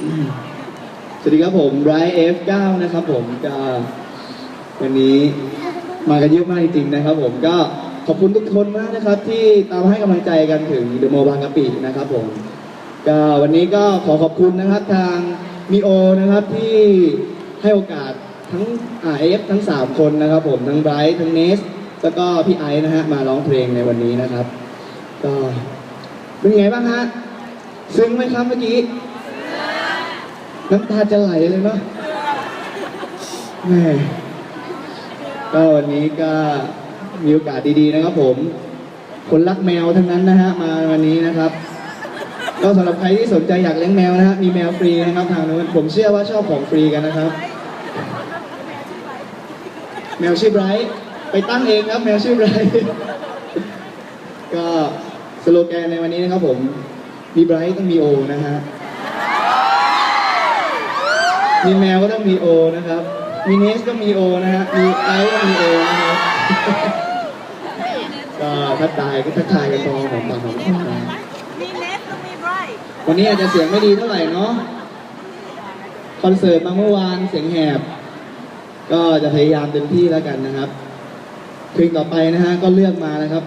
สวัสดีครับผมไรเอฟเก้านะครับผมก็วันนี้มากันเยอะมากจริงๆนะครับ ผมก็ขอบคุณทุกคนมากนะครับ ที่ตามให้กำลังใจกันถึงเดอะโมบางกะปินะครับผมก็วันนี้ก็ขอขอบคุณนะครับทางมิโอนะครับที่ให้โอกาสทั้งอเอฟทั้ง 3 คนนะครับผมทั้งไบรท์ทั้งเนสแล้วก็พี่ไอซ์นะฮะมาร้องเพลงในวันนี้นะครับ ก็เป็นไงบ้างฮะซึ้งไหมครับเมื่อกี้ น้ำตาจะไหลเลยเนาะแม่ก็วันนี้ก็มีโอกาสดีๆนะครับผม คนรักแมวทั้งนั้นนะฮะมาวันนี้นะครับก็สำหรับใครที่สนใจอยากเลี้ยงแมวนะฮะมีแมวฟรีนะครับทางนู้นผมเชื่อว่าชอบของฟรีกันนะครับ แมวชื่อไบรท์ไปตั้งเองครับแมวชื่อไบรท์ก็สโลแกนในวันนี้นะครับผมมีไบรท์ต้องมีโอนะฮะ มีแมวก็ต้องมีโอนะครับ มีเนสก็มีโอนะฮะ มีไอซ์ก็มีโอนะครับก็ทักทายก็ทักทายกันพอของปากของคอนะมีเนสต้องมีไบรท์วันนี้อาจจะเสียงไม่ดีเท่าไหร่เนาะ คอนเสิร์ตมาเมื่อวานเสียงแหบ ก็จะพยายามเต็มที่แล้วกันนะครับ เพลงต่อไปนะฮะก็เลือกมานะครับ